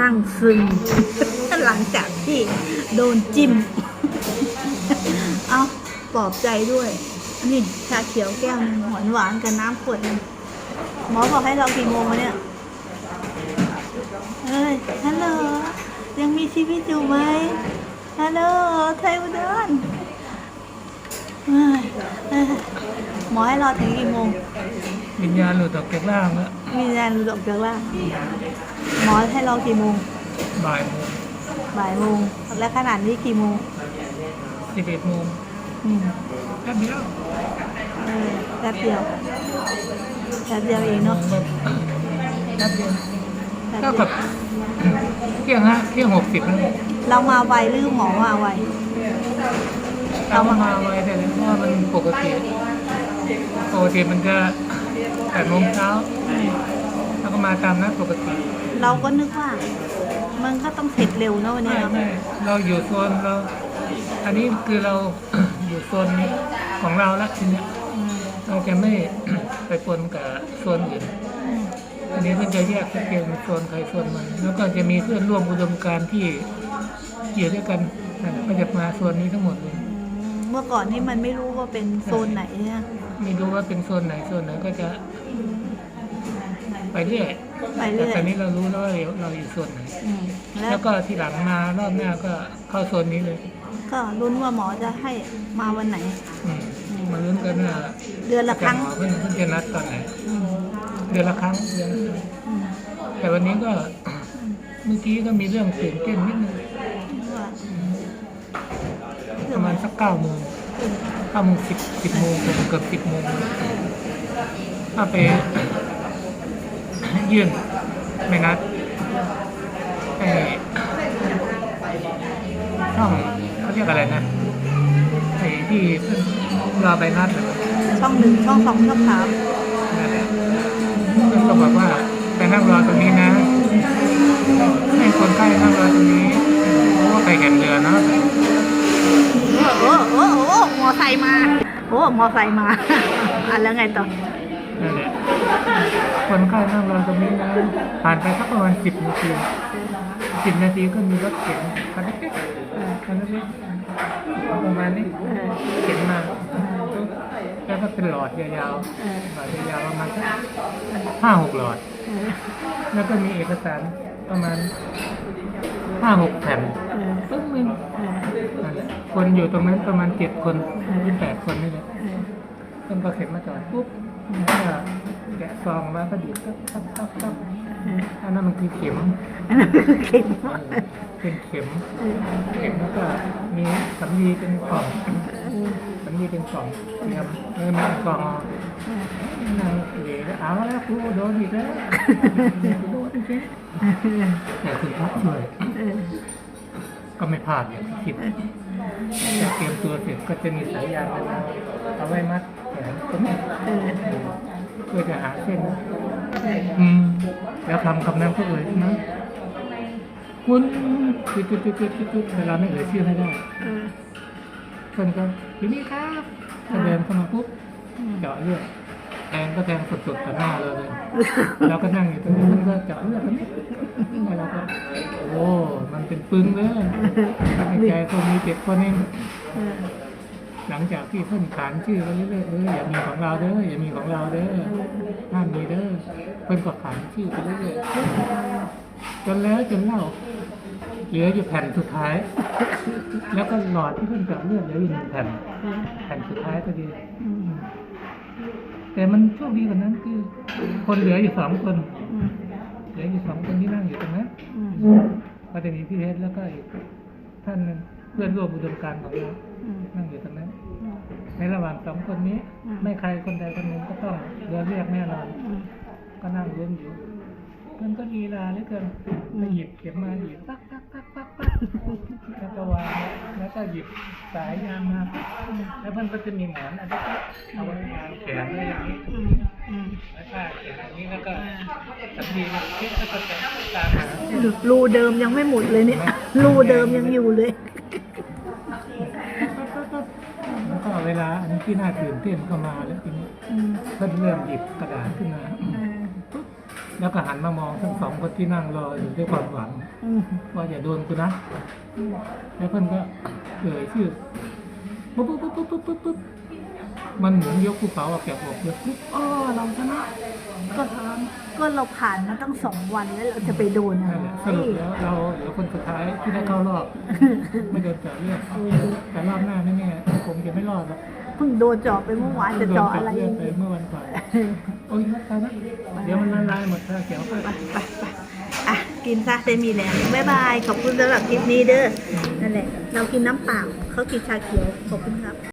นั่งซึมหลังจากที่โดนจิ้ม เอาปลอบใจด้วย นี่ชาเขียวแก้วหนึงหวานหวานๆกับน้ำขวดหนึงหมอบอกให้เรากี่โมงวะเนี่ย เอ้ยฮัลโหลยังมีชีวิตอยู่ไหมฮัลโหลไทยอุดรเอ้ยเอ้ยหมอให้รอถึงกี่โมงวิญญาหลุดออกจากร่างแล้ว มีแรงหลุดออกจากร่างหมอให้รอกี่โมง บ่ายโมงบ่ายโมง และขนาดนี้กี่โมงสิบเอ็ดโมงอืมแป๊บเดียวเออแป๊บเดียวแป๊บเดียวเองเนาะแบบแป๊บเดียวแป๊บเท่าเดีกัยบวเที่ยงฮะเที่ยงหกสิบแล้วเรามาไวหรือหมอมาไว เรามาไว้แต่เพราะว่ามันปกติ ปกติมันจะ แปดโมงเช้าแล้วก็มาตามนัดปกติเราก็นึกว่า มันก็ต้องเสร็จเร็วเนอะวันนี้ไม่เนาะไม่เราอยู่โซนเรา อันนี้คือเรา อยู่โซนของเราละทีเนี้ยอืมเราจะไม่ ไปปนกับโซนอื่น อืมอันนี้มันจะแยกชัดเจนโซนใครโซนมัน แล้วก็จะมีเพื่อนร่วมอุดมการณ์ที่อยู่ด้วยกันนั่นแหละก็จะมาโซนนี้ทั้งหมดเลยอืม เมื่อก่อนนี่มันไม่รู้ว่าเป็นโซนไหนเนี่ย ไม่รู้ว่าเป็นโซนไหนโซนไหนก็จะ ไปเรื่อยไปแต่เรื่อยตอนนี้เรารู้แล้วว่าเราอยู่โซนไหน อืมแล้แล้ววก็ทีหลังมารอบหน้าก็เข้าโซนนี้เลยก็ลุ้นว่าหมอจะให้มาวันไหน อืมมาลุ้นกันว่าเดือนละครั้งหมอเพิ่งเพิ่งจะนัดตอนไหน อืมเดือนละครั้งเดือนละครั้ง อืมแต่วันนี้ก็ เมื่อกี้ก็มีเรื่องตื่นเต้นนิดนึงว่า ประมาณสักเก้าโมงเก้าโมงสิบสิบโมงเกือบเกือบสิบโมงถ้าไปยื่นไม่นัดไอ้ช่องเขาเรียกอะไรนะไอ้ที่เพิ่งรอใบนัดน่ะช่องหนึ่งช่องสองช่องสามนั่นแหละเพิ่งก็บอกว่าไปนั่งรอตรงนี้นะ มอไซค์มาอะแล้วไงต่อนั่นแหละคนไข้นั่งรอตรงนี้นะผ่านไปสักประมาณสิบนาทีสิบนาทีก็มีรถเข็นคันเล็กๆคันเล็กๆประมาณนี้เออเข็นมาแล้วก็เป็นหลอดยาวเออๆหลอดยาวๆประมาณสักห้าหกหลอดเออแล้วก็มีเอกสารประมาณห้าหกแผ่นเออปึ้งหนึงเออนั่นแหละคนอยู่ตรงนั้นประมาณเจ็ดคนหรือแปดคนนี่แหละ เออต้นก็เข็นมาจอดปุ๊บแล้วก็แกะซองมาก็ดีดตับตับตับตับเอออันนั้นมันคือเข็มอันนั้นคือเข็มเออเป็นเข็มเออเข็มแล้วก็มีสำลีเป็นกล่องเออสำลีเป็นกล่องเตรียมเออมีกล่องนางเหลวเอาแล้วกูโดนอีกแล้วกูโดนอีกแล้วแต่คุณพระช่วยเออก็ไม่พลาดอย่างที่คิดแต่เตรียมตัวเสร็จก็จะมีสายยางอันนั้นเอาไว้มัดแขนตรงนี้ เออเพื่อจะหาเส้นอืมแล้วทำคำนั้นก็เอ่ยนะคุณจุดจุดจุดจุดจุดเวลาไม่เอ่ยชื่อให้ได้เออคนก็อยู่นี่ครับก็เดินเข้ามาปุ๊บเจาะเลือดแทงก็แทงสดๆต่อหน้าเราเลย เราก็นั่งอยู่ตรงนี้มันก็เจาะเลือดตรงนี้แล้วเราก็โอ้ มันเป็นปึ้งเลยในใจคนมีเจ็ดคนเอง หลังจากที่เพิ่นขานชื่อไปเรื่อยๆเอออย่ามีของเราเด้ออย่ามีของเราเด้อห้ามมีเด้อเพิ่นก็ขานชื่อไปเรื่อยๆจนแล้วจนเล่าเหลืออยู่แผ่นสุดท้าย แล้วก็หลอดที่เพิ่นเจาะเลือดเหลืออยู่หนึ่งแผ่น แผ่นสุดท้ายพอดีแต่มันโชคดีกว่านั้นคือ คนเหลืออยู่สองคนเหลืออยู่สองคนที่นั่งอยู่ตรงนั้นก็จะมีพี่เพชรแล้วก็อีกท่านนึงเพื่อนร่วมอุดมการณ์ของเรานั่งอยู่ตรงนั้น ในระหว่างสองคนนี้อืมไม่ใครคนใดคนหนึ่งก็ต้องเรือเรียกแน่นอนอืมก็นั่งลุ้นอยู่มันก็ลีลาเหลือเกินไปหยิบเข็มมาหยิบปักปักปักปักปักแล้วก็วางแล้วก็หยิบสายยางมาปั๊บแล้วมันก็จะมีหมอนอันนี้เอาไว้วางแขนไว้อย่างนี้อืมอืมแล้วก็แขนอย่างนี้แล้วก็สำลีมันคิดแล้วก็จะตามหา รูเดิมยังไม่หมดเลยเนี่ย รูเดิมยังอยู่เลย เวลาอันนี้ที่น่าตื่นเต้นก็มาแล้วทีนี้อืมเพิ่นเริ่มหยิบกระดาษขึ้นมาเออปุ๊บแล้วก็หันมามองทั้งสองคนที่นั่งรออยู่ด้วยความหวังอืมว่าอย่าโดนกูนะแล้วเพื่อนก็เอ่ยชื่อปุ๊บปุ๊บปุ๊บปุ๊บปุ๊บปุ๊บ มันเหมือนยกภูเขาออกจากอกเลยปุ๊บอ้อเราชนะก็ก็เราผ่านมาตั้งสองวันแล้วเราจะไปโดนอะนั่นแหไรละสรุปแล้วเราเหลือคนสุดท้ายที่ได้เข้ารอบไม่โดนเจาะเลือดแต่รอบหน้าไม่แน่คงจะไม่รอดหรอกเพิ่งโดนเจาะไปเมื่อวานจะโดนเจาะเจาะอะไรเลืออีดกไปเมื่อวันก่อนโอ้ยตายนะเดี๋ยวมันละลายหมดถ้าเขียวไปไปไปไปอะกินซะได้มีแรงบ๊ายบายขอบคุณสำหรับคลิปนี้เด้อนั่นแหละเรากินน้ำเปล่าเขากินชาเขียวขอบคุณครับ